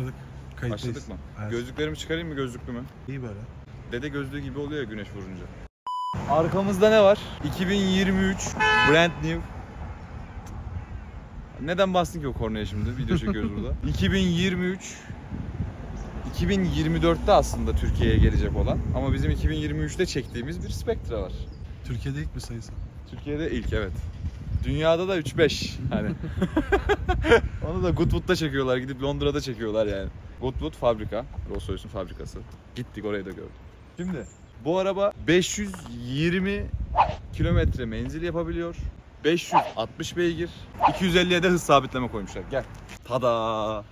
Başladık. Kayıttayız. Başladık mı? Evet. Gözlüklerimi çıkarayım mı gözlüklü mü? İyi böyle. Dede gözlüğü gibi oluyor ya güneş vurunca. Arkamızda ne var? 2023 brand new. Neden bastın ki o kornaya şimdi? Video çekiyoruz burada. 2023 2024'te aslında Türkiye'ye gelecek olan ama bizim 2023'te çektiğimiz bir Spectra var. Türkiye'de ilk mi sayısı? Türkiye'de ilk evet. Dünyada da 3-5 hani. Onu da Goodwood'da çekiyorlar. Gidip Londra'da çekiyorlar yani. Goodwood fabrika. Rolls-Royce'un fabrikası. Gittik orayı da gördük. Şimdi bu araba 520 kilometre menzil yapabiliyor. 560 beygir. 250'ye de hız sabitleme koymuşlar. Gel. Tada.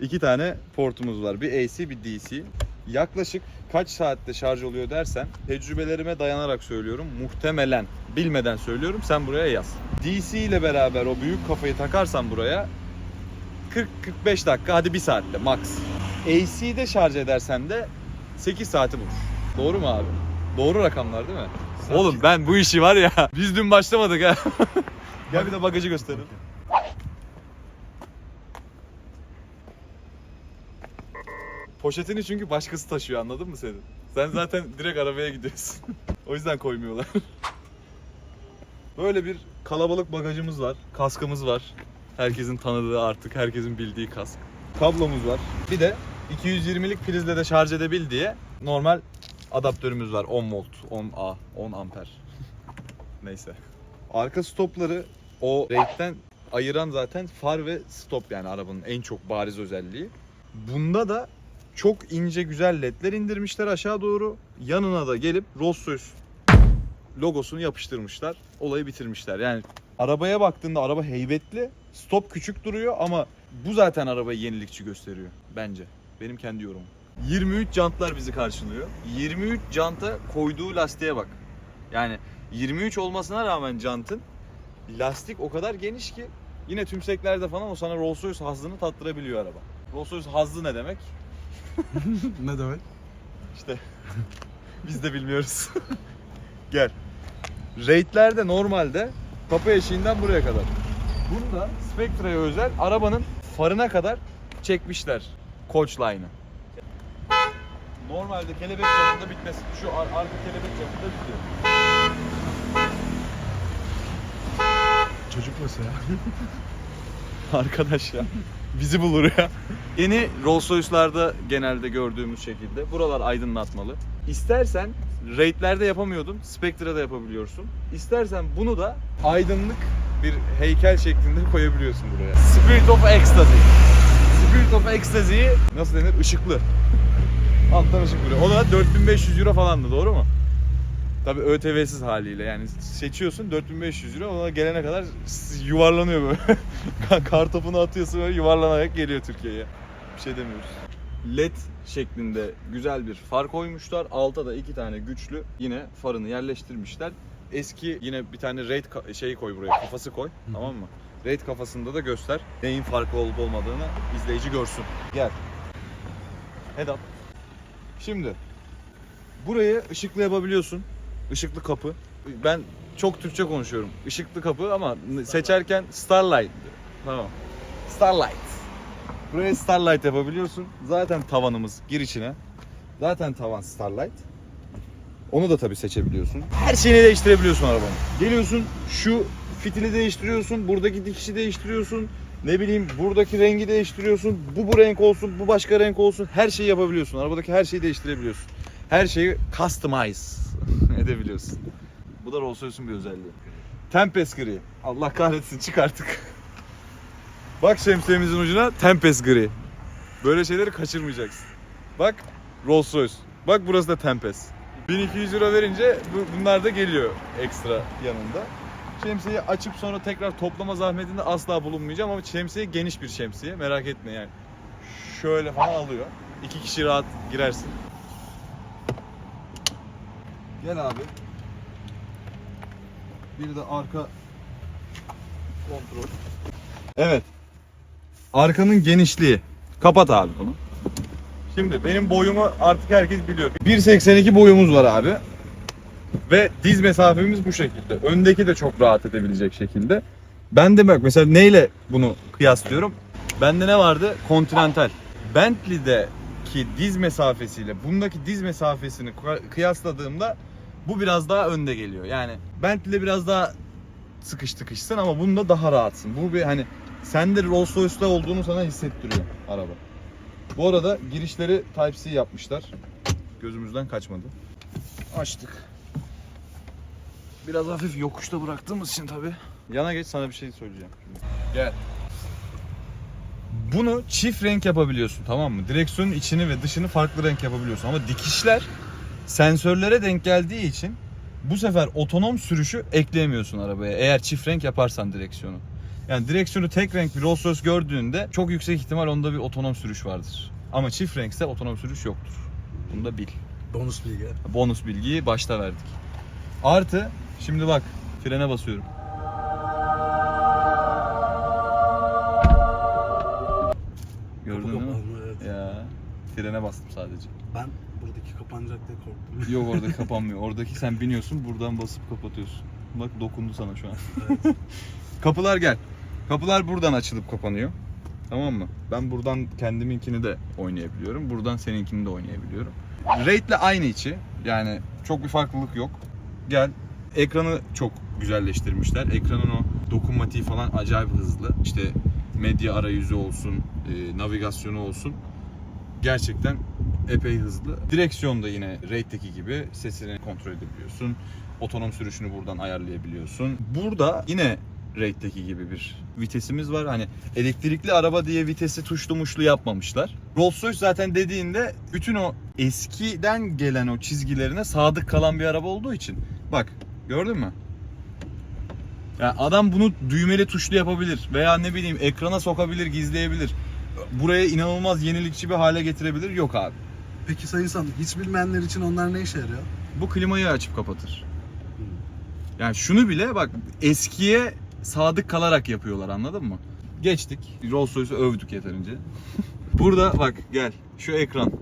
İki tane portumuz var. Bir AC bir DC. Yaklaşık kaç saatte şarj oluyor dersen tecrübelerime dayanarak söylüyorum. Muhtemelen bilmeden söylüyorum sen buraya yaz. DC ile beraber o büyük kafayı takarsan buraya 40-45 dakika hadi 1 saatte max. AC'de şarj edersen de 8 saati bulur. Doğru mu abi? Doğru rakamlar değil mi? Oğlum ben bu işi var ya biz dün başlamadık ha. Gel bir de bagajı gösterelim. Poşetini çünkü başkası taşıyor anladın mı senin? Sen zaten direkt arabaya gidiyorsun. o yüzden koymuyorlar. Böyle bir kalabalık bagajımız var. Kaskımız var. Herkesin tanıdığı artık, herkesin bildiği kask. Kablomuz var. Bir de 220'lik prizle de şarj edebil diye normal adaptörümüz var. 10 volt, 10 A, 10 amper. Neyse. Arka stopları o rate'den ayıran zaten far ve stop yani arabanın en çok bariz özelliği. Bunda da çok ince güzel ledler indirmişler aşağı doğru. Yanına da gelip Rolls-Royce logosunu yapıştırmışlar. Olayı bitirmişler. Yani arabaya baktığında araba heybetli. Stop küçük duruyor ama bu zaten arabayı yenilikçi gösteriyor bence. Benim kendi yorumum. 23 jantlar bizi karşılıyor. 23 janta koyduğu lastiğe bak. Yani 23 olmasına rağmen jantın lastik o kadar geniş ki yine tümseklerde falan o sana Rolls Royce hazzını tattırabiliyor araba. Rolls Royce hazzı ne demek? Ne demek? İşte biz de bilmiyoruz. Gel. Rate'lerde normalde kapı eşiğinden buraya kadar. Bunda Spectra'ya özel arabanın farına kadar çekmişler Coach Line'ı. Normalde kelebek camında bitmesi. Şu ar- arka kelebek camında bitiyor. Çocuk nasıl ya? Arkadaş ya. Bizi bulur ya. Yeni Rolls Royce'larda genelde gördüğümüz şekilde buralar aydınlatmalı. İstersen rate'lerde yapamıyordun, Spectra'da yapabiliyorsun. İstersen bunu da aydınlık bir heykel şeklinde koyabiliyorsun buraya. Spirit of Ecstasy. Spirit of Ecstasy'yi nasıl denir? Işıklı. Alttan ışık vuruyor. O da 4500 euro falandı doğru mu? Tabii ÖTV'siz haliyle yani seçiyorsun 4500 euro ona gelene kadar yuvarlanıyor böyle. Kar topunu atıyorsun böyle yuvarlanarak geliyor Türkiye'ye. Bir şey demiyoruz. LED şeklinde güzel bir far koymuşlar. Alta da iki tane güçlü yine farını yerleştirmişler. Eski yine bir tane raid ka- şeyi koy buraya kafası koy tamam mı? Raid kafasında da göster neyin farkı olup olmadığını izleyici görsün. Gel. Head up. Şimdi burayı ışıklı yapabiliyorsun. Işıklı kapı. Ben çok Türkçe konuşuyorum. Işıklı kapı ama seçerken Starlight. Tamam. Starlight. Buraya Starlight yapabiliyorsun. Zaten tavanımız gir içine. Zaten tavan Starlight. Onu da tabii seçebiliyorsun. Her şeyini değiştirebiliyorsun arabanın. Geliyorsun şu fitili değiştiriyorsun. Buradaki dikişi değiştiriyorsun. Ne bileyim buradaki rengi değiştiriyorsun. Bu bu renk olsun, bu başka renk olsun. Her şeyi yapabiliyorsun. Arabadaki her şeyi değiştirebiliyorsun. Her şeyi customize edebiliyorsun. Bu da Rolls Royce'un bir özelliği. Tempest gri. Allah kahretsin çık artık. Bak şemsiyemizin ucuna Tempest gri. Böyle şeyleri kaçırmayacaksın. Bak Rolls Royce. Bak burası da Tempest. 1200 euro verince bu- bunlar da geliyor ekstra yanında. Şemsiyeyi açıp sonra tekrar toplama zahmetinde asla bulunmayacağım ama şemsiye geniş bir şemsiye merak etme yani. Şöyle falan alıyor. İki kişi rahat girersin. Gel abi. Bir de arka kontrol. Evet. Arkanın genişliği. Kapat abi bunu. Şimdi benim boyumu artık herkes biliyor. 1.82 boyumuz var abi. Ve diz mesafemiz bu şekilde. Öndeki de çok rahat edebilecek şekilde. Ben de bak mesela neyle bunu kıyaslıyorum? Bende ne vardı? Continental. Bentley'deki diz mesafesiyle bundaki diz mesafesini kıya- kıyasladığımda bu biraz daha önde geliyor. Yani Bentley'de biraz daha sıkış tıkışsın ama bunda daha rahatsın. Bu bir hani sende Rolls Royce'da olduğunu sana hissettiriyor araba. Bu arada girişleri Type-C yapmışlar. Gözümüzden kaçmadı. Açtık. Biraz hafif yokuşta bıraktığımız için tabi. Yana geç sana bir şey söyleyeceğim. Gel. Bunu çift renk yapabiliyorsun tamam mı? Direksiyonun içini ve dışını farklı renk yapabiliyorsun ama dikişler sensörlere denk geldiği için bu sefer otonom sürüşü ekleyemiyorsun arabaya eğer çift renk yaparsan direksiyonu. Yani direksiyonu tek renk bir Rolls Royce gördüğünde çok yüksek ihtimal onda bir otonom sürüş vardır. Ama çift renkse otonom sürüş yoktur. Bunu da bil. Bonus bilgi. Bonus bilgiyi başta verdik. Artı şimdi bak frene basıyorum. Gördün? Kapanma, evet. Ya frene bastım sadece. Ben buradaki kapanacak diye korktum. Yok orada kapanmıyor. Oradaki sen biniyorsun buradan basıp kapatıyorsun. Bak dokundu sana şu an. Kapılar gel. Kapılar buradan açılıp kapanıyor. Tamam mı? Ben buradan kendiminkini de oynayabiliyorum. Buradan seninkini de oynayabiliyorum. Rate'le aynı içi. Yani çok bir farklılık yok. Gel. Ekranı çok güzelleştirmişler. Ekranın o dokunmatiği falan acayip hızlı. İşte medya arayüzü olsun, e, navigasyonu olsun. Gerçekten epey hızlı. Direksiyon da yine Rate'deki gibi sesini kontrol edebiliyorsun. Otonom sürüşünü buradan ayarlayabiliyorsun. Burada yine Rate'deki gibi bir vitesimiz var. Hani elektrikli araba diye vitesi tuşlu muşlu yapmamışlar. Rolls Royce zaten dediğinde bütün o eskiden gelen o çizgilerine sadık kalan bir araba olduğu için. Bak gördün mü? Yani adam bunu düğmeli tuşlu yapabilir veya ne bileyim ekrana sokabilir, gizleyebilir. Buraya inanılmaz yenilikçi bir hale getirebilir. Yok abi. Peki sayın insan hiç bilmeyenler için onlar ne işe yarıyor? Bu klimayı açıp kapatır. Yani şunu bile bak eskiye sadık kalarak yapıyorlar anladın mı? Geçtik. Rolls Royce'u övdük yeterince. Burada bak gel şu ekran.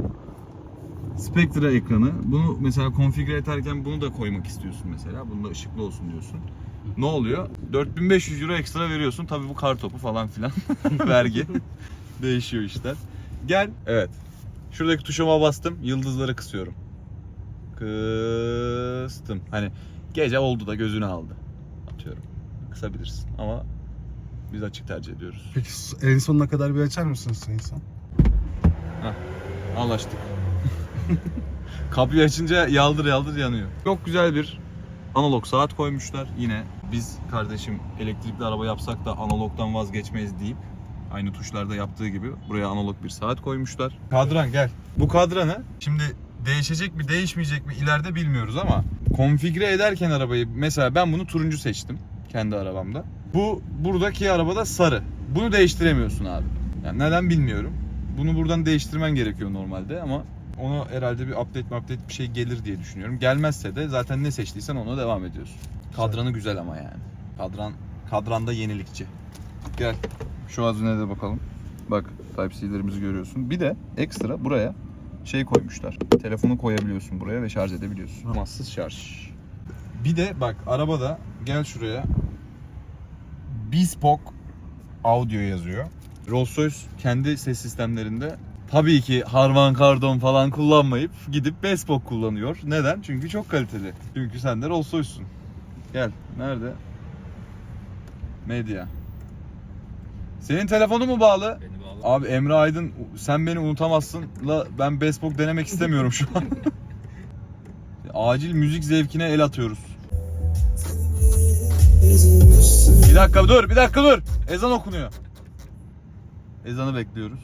Spectra ekranı. Bunu mesela konfigüre ederken bunu da koymak istiyorsun mesela. Bunda ışıklı olsun diyorsun. Ne oluyor? 4500 euro ekstra veriyorsun. Tabii bu kar topu falan filan. Vergi. Değişiyor işler. Gel. Evet. Şuradaki tuşuma bastım. Yıldızları kısıyorum. Kıstım. Hani gece oldu da gözünü aldı. Atıyorum. Kısabilirsin ama biz açık tercih ediyoruz. Peki en sonuna kadar bir açar mısınız sayın insan? Anlaştık. Kapıyı açınca yaldır yaldır yanıyor. Çok güzel bir analog saat koymuşlar. Yine biz kardeşim elektrikli araba yapsak da analogdan vazgeçmeyiz deyip aynı tuşlarda yaptığı gibi buraya analog bir saat koymuşlar. Kadran gel. Bu kadranı şimdi değişecek mi değişmeyecek mi ileride bilmiyoruz ama konfigüre ederken arabayı mesela ben bunu turuncu seçtim kendi arabamda. Bu buradaki arabada sarı. Bunu değiştiremiyorsun abi. Yani neden bilmiyorum. Bunu buradan değiştirmen gerekiyor normalde ama ona herhalde bir update update bir şey gelir diye düşünüyorum. Gelmezse de zaten ne seçtiysen ona devam ediyorsun. Kadranı güzel ama yani. Kadran kadranda yenilikçi. Gel. Şu azine de bakalım. Bak Type-C'lerimizi görüyorsun. Bir de ekstra buraya şey koymuşlar. Telefonu koyabiliyorsun buraya ve şarj edebiliyorsun. Temassız şarj. Bir de bak arabada gel şuraya. Bespoke audio yazıyor. Rolls Royce kendi ses sistemlerinde tabii ki Harman Kardon falan kullanmayıp gidip Bespoke kullanıyor. Neden? Çünkü çok kaliteli. Çünkü sen de Rolls Royce'sun. Gel. Nerede? Medya. Senin telefonu mu bağlı? Beni bağlı. Abi Emre Aydın sen beni unutamazsın la ben Bespoke denemek istemiyorum şu an. Acil müzik zevkine el atıyoruz. Bir dakika dur, bir dakika dur. Ezan okunuyor. Ezanı bekliyoruz.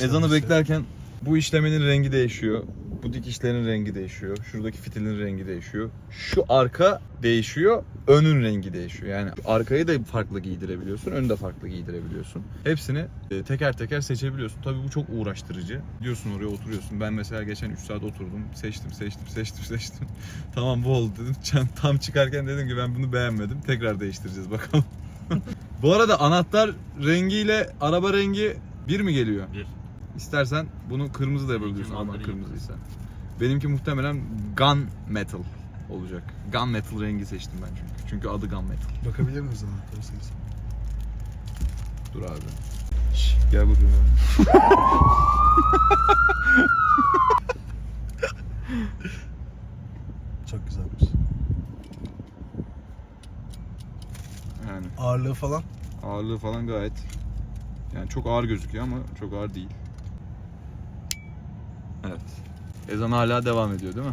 Ezanı beklerken bu işlemenin rengi değişiyor. Bu dikişlerin rengi değişiyor. Şuradaki fitilin rengi değişiyor. Şu arka değişiyor. Önün rengi değişiyor. Yani arkayı da farklı giydirebiliyorsun. Önü de farklı giydirebiliyorsun. Hepsini e, teker teker seçebiliyorsun. Tabii bu çok uğraştırıcı. Diyorsun oraya oturuyorsun. Ben mesela geçen 3 saat oturdum. Seçtim, seçtim, seçtim, seçtim. tamam bu oldu dedim. Tam çıkarken dedim ki ben bunu beğenmedim. Tekrar değiştireceğiz bakalım. bu arada anahtar rengiyle araba rengi bir mi geliyor? Bir. İstersen bunu kırmızı da yapabiliyorsun mandalina. kırmızıysa. Benimki muhtemelen gun metal olacak. Gun metal rengi seçtim ben çünkü. Çünkü adı gun metal. Bakabilir miyiz anahtarı? Dur abi. Şş. Gel buraya. Çok güzelmiş. Yani Ağırlığı falan. ağırlığı falan gayet yani çok ağır gözüküyor ama çok ağır değil. Evet. Ezan hala devam ediyor değil mi?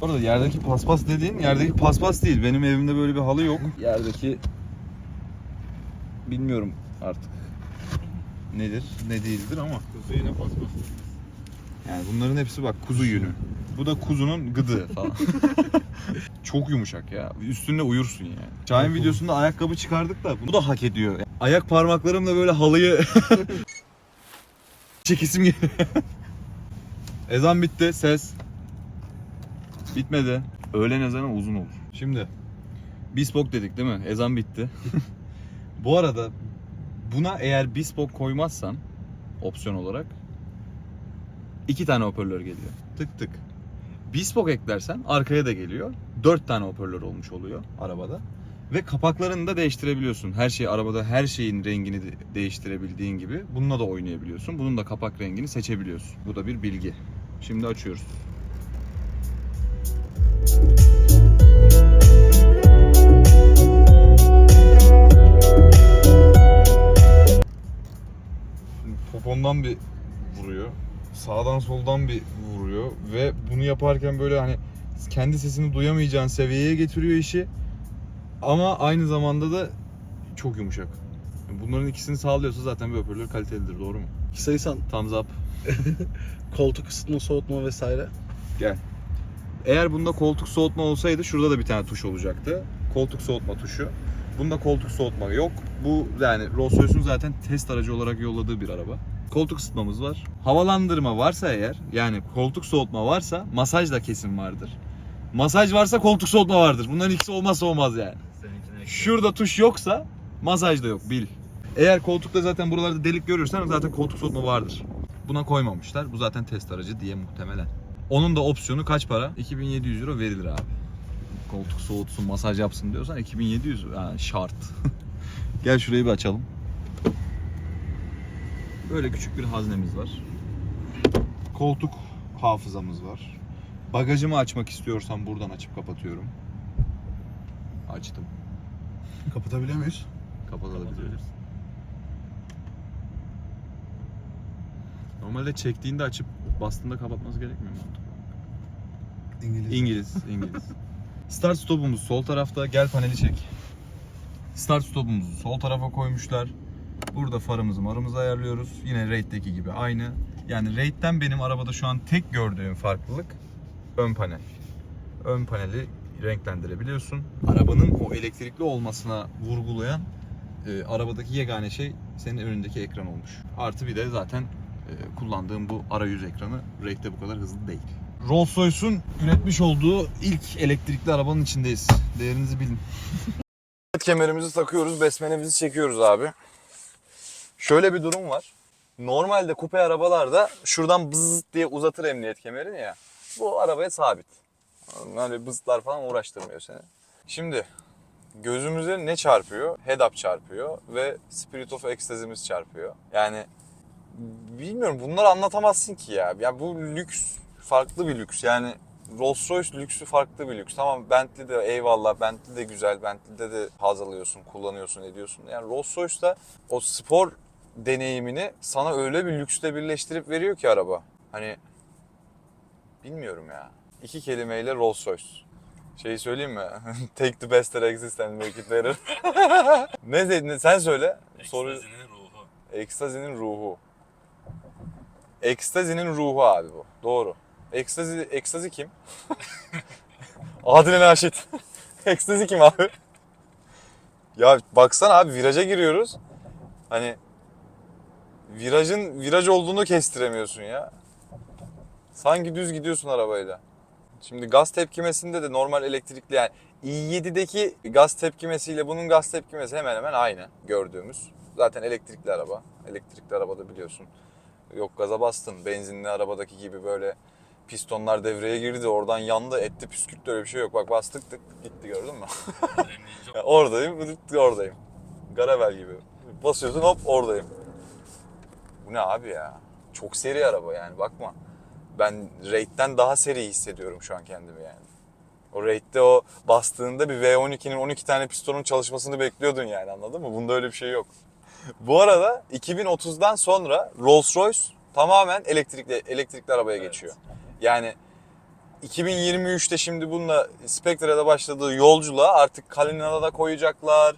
Orada yerdeki paspas dediğin yerdeki paspas değil. Benim evimde böyle bir halı yok. Yerdeki bilmiyorum artık nedir ne değildir ama Kuzu yine paspas. yani bunların hepsi bak kuzu yünü. Bu da kuzunun gıdı falan. Çok yumuşak ya. Üstünde uyursun yani. Şahin videosunda ayakkabı çıkardık da bu da hak ediyor. Ayak parmaklarımla böyle halıyı çekisim geliyor. Ezan bitti. Ses. Bitmedi. Öğlen ezanı uzun olur. Şimdi Bespoke dedik değil mi? Ezan bitti. bu arada buna eğer Bespoke koymazsan opsiyon olarak iki tane hoparlör geliyor. Tık tık. Bespoke eklersen arkaya da geliyor. Dört tane hoparlör olmuş oluyor arabada. Ve kapaklarını da değiştirebiliyorsun. Her şey arabada her şeyin rengini de- değiştirebildiğin gibi bununla da oynayabiliyorsun. Bunun da kapak rengini seçebiliyorsun. Bu da bir bilgi. Şimdi açıyoruz. Popomdan bir vuruyor. Sağdan soldan bir vuruyor ve bunu yaparken böyle hani kendi sesini duyamayacağın seviyeye getiriyor işi. Ama aynı zamanda da çok yumuşak. Bunların ikisini sağlıyorsa zaten bir hoparlör kalitelidir doğru mu? Sayısan Thumbs up. koltuk ısıtma, soğutma vesaire. Eğer bunda koltuk soğutma olsaydı şurada da bir tane tuş olacaktı. Koltuk soğutma tuşu. Bunda koltuk soğutma yok. Bu yani Rolls Royce'un zaten test aracı olarak yolladığı bir araba. Koltuk ısıtmamız var. Havalandırma varsa eğer yani koltuk soğutma varsa masaj da kesin vardır. Masaj varsa koltuk soğutma vardır. Bunların ikisi olmazsa olmaz yani. Şurada tuş yoksa masaj da yok bil. Eğer koltukta zaten buralarda delik görürsen zaten koltuk soğutma vardır. Buna koymamışlar. Bu zaten test aracı diye muhtemelen. Onun da opsiyonu kaç para? 2700 euro verilir abi. Koltuk soğutsun, masaj yapsın diyorsan 2700 yani şart. Gel şurayı bir açalım. Böyle küçük bir haznemiz var. Koltuk hafızamız var. Bagajımı açmak istiyorsam buradan açıp kapatıyorum. Açtım. Kapatabiliyor muyuz? Kapatabiliriz. Normalde çektiğinde açıp bastığında kapatması gerekmiyor mu? İngiliz. İngiliz, İngiliz. Start stopumuz sol tarafta. Gel paneli çek. Start stopumuzu sol tarafa koymuşlar. Burada farımızı marımızı ayarlıyoruz. Yine Raid'deki gibi aynı. Yani Raid'den benim arabada şu an tek gördüğüm farklılık ön panel. Ön paneli renklendirebiliyorsun. Arabanın o elektrikli olmasına vurgulayan e, arabadaki yegane şey senin önündeki ekran olmuş. Artı bir de zaten kullandığım bu arayüz ekranı Raid'de bu kadar hızlı değil. Rolls Royce'un üretmiş olduğu ilk elektrikli arabanın içindeyiz. Değerinizi bilin. kemerimizi takıyoruz, besmelemizi çekiyoruz abi. Şöyle bir durum var. Normalde kupe arabalarda şuradan bızz diye uzatır emniyet kemerini ya. Bu arabaya sabit. Böyle bızlar falan uğraştırmıyor seni. Şimdi gözümüze ne çarpıyor? Head-up çarpıyor ve Spirit of Ecstasy'miz çarpıyor. Yani bilmiyorum bunları anlatamazsın ki ya. Ya bu lüks farklı bir lüks. Yani Rolls Royce lüksü farklı bir lüks. Tamam Bentley de eyvallah. Bentley de güzel. Bentley'de de haz alıyorsun, kullanıyorsun, ediyorsun. Yani Rolls Royce'da o spor deneyimini sana öyle bir lüksle birleştirip veriyor ki araba. Hani bilmiyorum ya. İki kelimeyle Rolls Royce. Şeyi söyleyeyim mi? Take the best that exists and make it better. ne dedin? Sen söyle. Soru Ekstazinin ruhu. Ekstazinin ruhu. Ekstazinin ruhu abi bu. Doğru. Ekstazi, ekstazi kim? Adile Naşit. ekstazi kim abi? Ya baksana abi viraja giriyoruz. Hani virajın viraj olduğunu kestiremiyorsun ya. Sanki düz gidiyorsun arabayla. Şimdi gaz tepkimesinde de normal elektrikli yani i7'deki gaz tepkimesiyle bunun gaz tepkimesi hemen hemen aynı gördüğümüz. Zaten elektrikli araba. Elektrikli arabada biliyorsun. Yok gaza bastın. Benzinli arabadaki gibi böyle pistonlar devreye girdi. Oradan yandı, etti, püskürttü öyle bir şey yok. Bak bastık tık gitti gördün mü? Oradayım, oradayım. Garavel gibi. Basıyorsun hop oradayım. Bu ne abi ya? Çok seri araba yani bakma. Ben rate'den daha seri hissediyorum şu an kendimi yani. O rate'de o bastığında bir V12'nin 12 tane pistonun çalışmasını bekliyordun yani anladın mı? Bunda öyle bir şey yok. Bu arada 2030'dan sonra Rolls-Royce tamamen elektrikli elektrikli arabaya geçiyor. Yani 2023'te şimdi bununla Spectre'da başladığı yolculuğa artık Kalina'da da koyacaklar.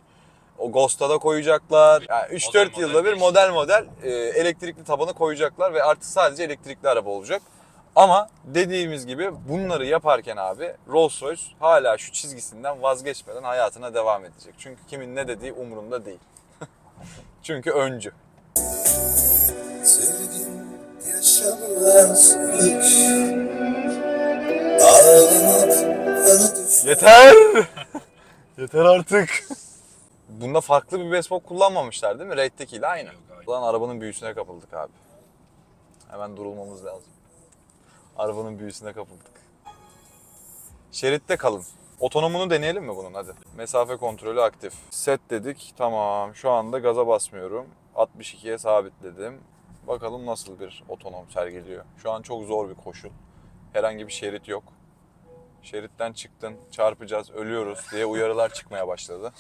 O Ghost'a da koyacaklar. Yani 3-4 Model model yılda bir model model e, elektrikli tabanı koyacaklar ve artık sadece elektrikli araba olacak. Ama dediğimiz gibi bunları yaparken abi Rolls-Royce hala şu çizgisinden vazgeçmeden hayatına devam edecek. Çünkü kimin ne dediği umurunda değil. Çünkü öncü. Sevgim hiç Yeter! Yeter artık. Bunda farklı bir besmok kullanmamışlar değil mi? Raid'dekiyle aynı. Ulan arabanın büyüsüne kapıldık abi. Hemen durulmamız lazım. Arabanın büyüsüne kapıldık. Şeritte kalın. Otonomunu deneyelim mi bunun hadi. Mesafe kontrolü aktif. Set dedik. Tamam. Şu anda gaza basmıyorum. 62'ye sabitledim. Bakalım nasıl bir otonom sergiliyor. Şu an çok zor bir koşul. Herhangi bir şerit yok. Şeritten çıktın, çarpacağız, ölüyoruz diye uyarılar çıkmaya başladı.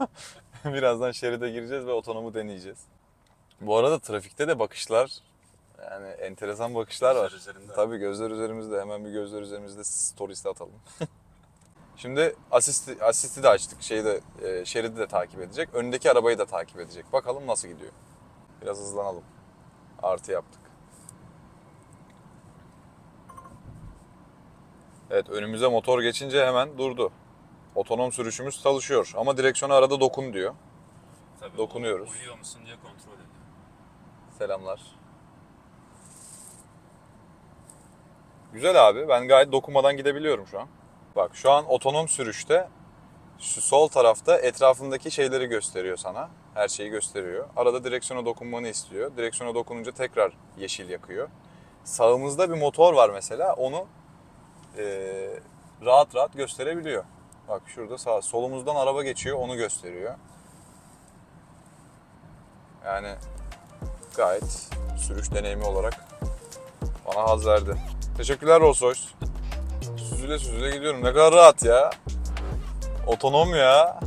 Birazdan şeride gireceğiz ve otonomu deneyeceğiz. Bu arada trafikte de bakışlar yani enteresan bakışlar var. Tabii gözler üzerimizde. Hemen bir gözler üzerimizde stories'te atalım. Şimdi asisti, asisti de açtık. Şeyi de, e, şeridi de takip edecek. Öndeki arabayı da takip edecek. Bakalım nasıl gidiyor. Biraz hızlanalım. Artı yaptık. Evet önümüze motor geçince hemen durdu. Otonom sürüşümüz çalışıyor ama direksiyona arada dokun diyor. Tabii Dokunuyoruz. Uyuyor musun diye kontrol ediyor. Selamlar. Güzel abi. Ben gayet dokunmadan gidebiliyorum şu an. Bak şu an otonom sürüşte sol tarafta etrafındaki şeyleri gösteriyor sana. Her şeyi gösteriyor. Arada direksiyona dokunmanı istiyor. Direksiyona dokununca tekrar yeşil yakıyor. Sağımızda bir motor var mesela. Onu eee, rahat rahat gösterebiliyor. Bak şurada sağ solumuzdan araba geçiyor. Onu gösteriyor. Yani gayet sürüş deneyimi olarak bana haz verdi. Teşekkürler Rolls Royce. Süzüle süzüle gidiyorum. Ne kadar rahat ya. Otonom ya.